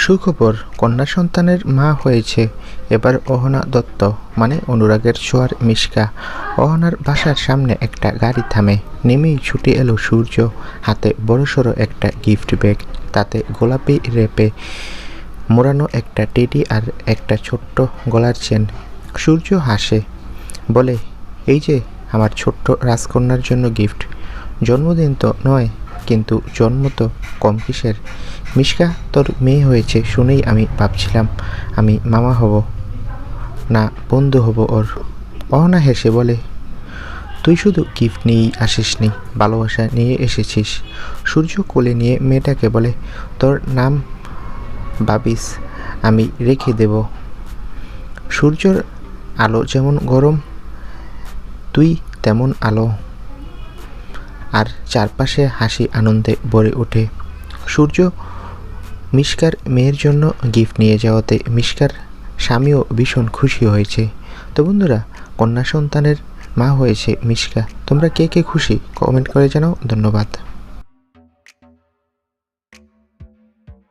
সুখবর কন্যা সন্তানের মা হয়েছে। এবার অহনা দত্ত মানে অনুরাগের ছোঁয়ার মিশকা। অহনার বাসার সামনে একটা গাড়ি থামে। নেমেই ছুটে এলো সূর্য। হাতে বড়সড় একটা গিফট ব্যাগ, তাতে গোলাপি রেপে মোড়ানো একটা টেডি আর একটা ছোট্ট গলার চেন। সূর্য হাসে, বলে, এই যে, আমার ছোট্ট রাজকন্যার জন্য গিফট। জন্মদিন তো নয় কিন্তু জন্ম তো কম কিসের? মিশকা, তোর মেয়ে হয়েছে শুনেই আমি ভাবছিলাম আমি মামা হব, না বন্ধু হব ওর। অহনা হেসে বলে, তুই শুধু গিফট নিয়েই আসিসনি, ভালোবাসা নিয়ে এসেছিস। সূর্য কোলে নিয়ে মেয়েটাকে বলে, তোর নাম বাবিস, আমি রেখে দেব। সূর্যর আলো যেমন গরম, তুই তেমন আলো। আর চারপাশে হাসি আনন্দে ভরে ওঠে। সূর্য মিশকার মেয়ের জন্য গিফট নিয়ে যাওয়াতে মিশকার স্বামীও ভীষণ খুশি হয়েছে। তো বন্ধুরা, কন্যা সন্তানের মা হয়েছে মিশকা। তোমরা কে কে খুশি? কমেন্ট করে জানাও। ধন্যবাদ।